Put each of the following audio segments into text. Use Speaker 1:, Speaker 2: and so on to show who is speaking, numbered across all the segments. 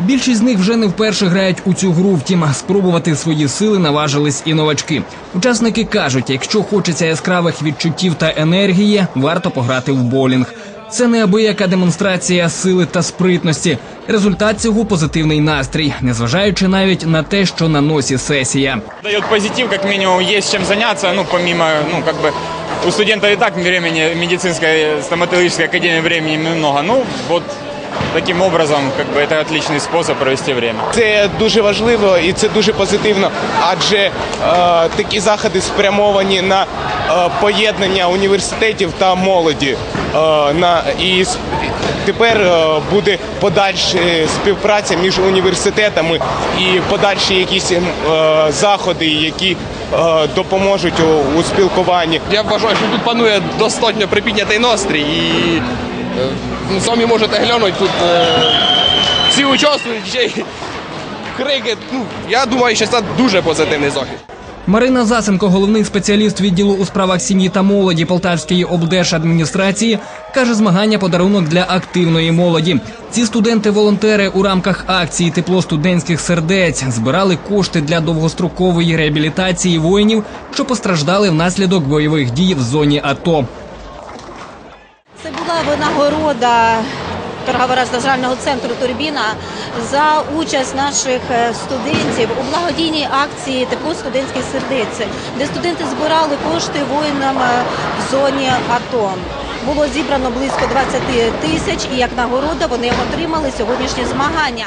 Speaker 1: Більшість з них вже не вперше грають у цю гру. Втім, спробувати свої сили наважились і новачки. Учасники кажуть, якщо хочеться яскравих відчуттів та енергії, варто пограти в боулінг. Це неабияка демонстрація сили та спритності. Результат цього позитивний настрій, незважаючи навіть на те, що на носі сесія.
Speaker 2: Дает позитив, как минимум есть чем заняться, ну, помимо, ну, бы, у студента и так времени, медицинской, стоматологической академии времени много, ну, вот таким образом, как бы, это отличный способ провести время.
Speaker 3: Це дуже важливо і це дуже позитивно, адже е, такі заходи спрямовані на е, поєднання університетів та молоді. Е, на, і с- тепер е, буде подальша співпраця між університетами і подальші якісь е, заходи, які е, допоможуть у, у спілкуванні.
Speaker 4: Я вважаю, що тут панує достатньо припіднятий настрій і е, ну, самі можете глянути тут е, всі участвують, ще й крики. Ну, я думаю, що це дуже позитивний захід.
Speaker 1: Марина Засенко, головний спеціаліст відділу у справах сім'ї та молоді Полтавської облдержадміністрації, каже, змагання подарунок для активної молоді. Ці студенти-волонтери у рамках акції Тепло студентських сердець збирали кошти для довгострокової реабілітації воїнів, що постраждали внаслідок бойових дій в зоні АТО.
Speaker 5: Це була винагорода торгово-розважального центру Турбіна за участь наших е, студентів у благодійній акції Тепло студентських сердець, де студенти збирали кошти воїнам е, в зоні АТО. Було зібрано близько 20 тисяч, і як нагорода вони отримали сьогоднішні змагання.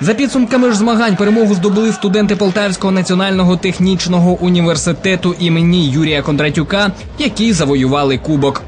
Speaker 1: За підсумками ж змагань перемогу здобули студенти Полтавського національного технічного університету імені Юрія Кондратюка, які завоювали кубок.